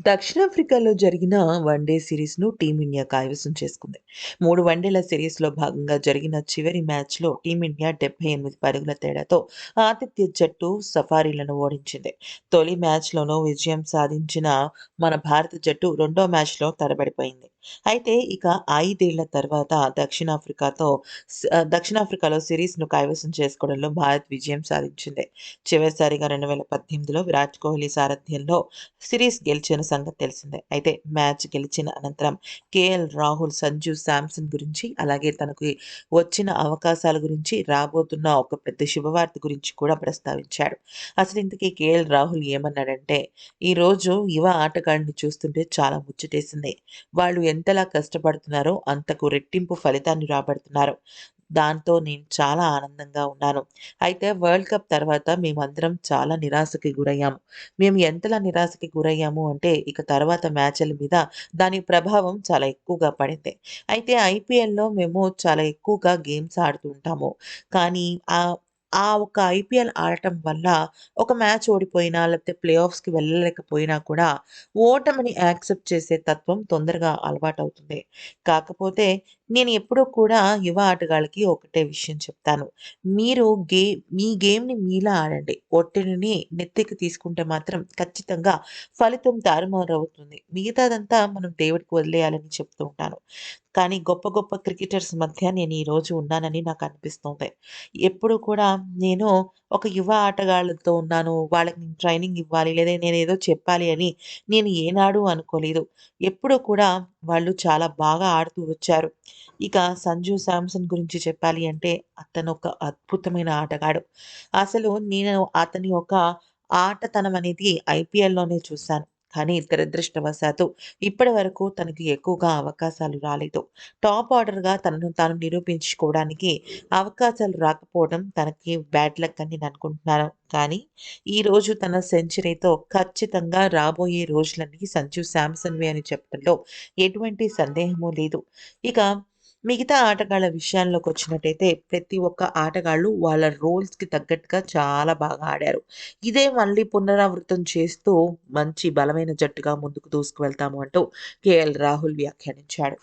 దక్షిణాఫ్రికాలో జరిగిన వన్డే సిరీస్‌ను టీమిండియా కైవసం చేసుకుంది. మూడు వన్డేల సిరీస్‌లో భాగంగా జరిగిన చివరి మ్యాచ్‌లో టీమిండియా 78 పరుగుల తేడాతో ఆతిథ్య జట్టు సఫారీలను ఓడించింది. తొలి మ్యాచ్‌లోనూ విజయం సాధించిన మన భారత జట్టు రెండో మ్యాచ్‌లో తడబడిపోయింది. అయితే ఇక ఐదేళ్ళ తర్వాత దక్షిణాఫ్రికాతో దక్షిణాఫ్రికాలో సిరీస్‌ను కైవసం చేసుకోవడంలో భారత్ విజయం సాధించింది. చివరిసారిగా 2018లో విరాట్ కోహ్లీ సారథ్యంలో సిరీస్ గెలిచిన సంగతి తెలిసిందే. అయితే మ్యాచ్ గెలిచిన అనంతరం కేఎల్ రాహుల్, సంజు శాంసన్ గురించి అలాగే తనకు వచ్చిన అవకాశాల గురించి, రాబోతున్న ఒక పెద్ద శుభవార్త గురించి కూడా ప్రస్తావించాడు. అసలు ఇంతకీ కేఎల్ రాహుల్ ఏమన్నాడంటే, "ఈరోజు యువ ఆటగాళ్ళని చూస్తుంటే చాలా ముచ్చటేసింది. వాళ్ళు ఎంతలా కష్టపడుతున్నారో అంతకు రెట్టింపు ఫలితాన్ని రాబడుతున్నారు. దాంతో నేను చాలా ఆనందంగా ఉన్నాను. అయితే వరల్డ్ కప్ తర్వాత మేమందరం చాలా నిరాశకి గురయ్యాము. మేము ఎంతలా నిరాశకి గురయ్యాము అంటే ఇక తర్వాత మ్యాచ్‌ల మీద దాని ప్రభావం చాలా ఎక్కువగా పడింది. అయితే ఐపీఎల్‌లో మేము చాలా ఎక్కువగా గేమ్స్ ఆడుతూ ఉంటాము. కానీ ఆ ఆ ఒక్క ఐపీఎల్ ఆడటం వల్ల ఒక మ్యాచ్ ఓడిపోయినా లేకపోతే ప్లే ఆఫ్స్‌కి వెళ్ళలేకపోయినా కూడా ఓటమిని యాక్సెప్ట్ చేసే తత్వం తొందరగా అలవాటవుతుంది. కాకపోతే నేను ఎప్పుడూ కూడా యువ ఆటగాళ్ళకి ఒకటే విషయం చెప్తాను. మీరు గేమ్ మీ గేమ్‌ని మీలా ఆడండి. ఒత్తిడిని నెత్తికి తీసుకుంటే మాత్రం ఖచ్చితంగా ఫలితం తారుమారవుతుంది. మిగతాదంతా మనం దేవుడికి వదిలేయాలని చెప్తూ ఉంటాను. కానీ గొప్ప గొప్ప క్రికెటర్స్ మధ్య నేను ఈరోజు ఉన్నానని నాకు అనిపిస్తుంది. ఎప్పుడు కూడా నేను ఒక యువ ఆటగాళ్ళతో ఉన్నాను. వాళ్ళకి నేను ట్రైనింగ్ ఇవ్వాలి లేదా నేను ఏదో చెప్పాలి అని నేను ఏనాడు అనుకోలేదు. ఎప్పుడూ కూడా వాళ్ళు చాలా బాగా ఆడుతూ వచ్చారు. ఇక సంజు శాంసన్ గురించి చెప్పాలి అంటే అతను ఒక అద్భుతమైన ఆటగాడు. అసలు నేను అతని యొక్క ఆటతనం అనేది ఐపీఎల్‌లోనే చూశాను. కానీ దురదృష్టవశాత్తు ఇప్పటి వరకు తనకు ఎక్కువగా అవకాశాలు రాలేదు. టాప్ ఆర్డర్‌గా తనను తాను నిరూపించుకోవడానికి అవకాశాలు రాకపోవడం తనకి బ్యాడ్ లక్ అని నేను అనుకుంటున్నాను. కానీ ఈరోజు తన సెంచరీతో ఖచ్చితంగా రాబోయే రోజులన్నీ సంజు శాంసన్వి అని చెప్పడంలో ఎటువంటి సందేహము లేదు. ఇక మిగతా ఆటగాళ్ళ విషయాల్లోకొచ్చినట్టయితే ప్రతి ఒక్క ఆటగాళ్ళు వాళ్ళ రోల్స్‌కి తగ్గట్టుగా చాలా బాగా ఆడారు. ఇదే మళ్ళీ పునరావృతం చేస్తూ మంచి బలమైన జట్టుగా ముందుకు దూసుకువెళ్తాము అంటూ కేఎల్ రాహుల్ వ్యాఖ్యానించాడు.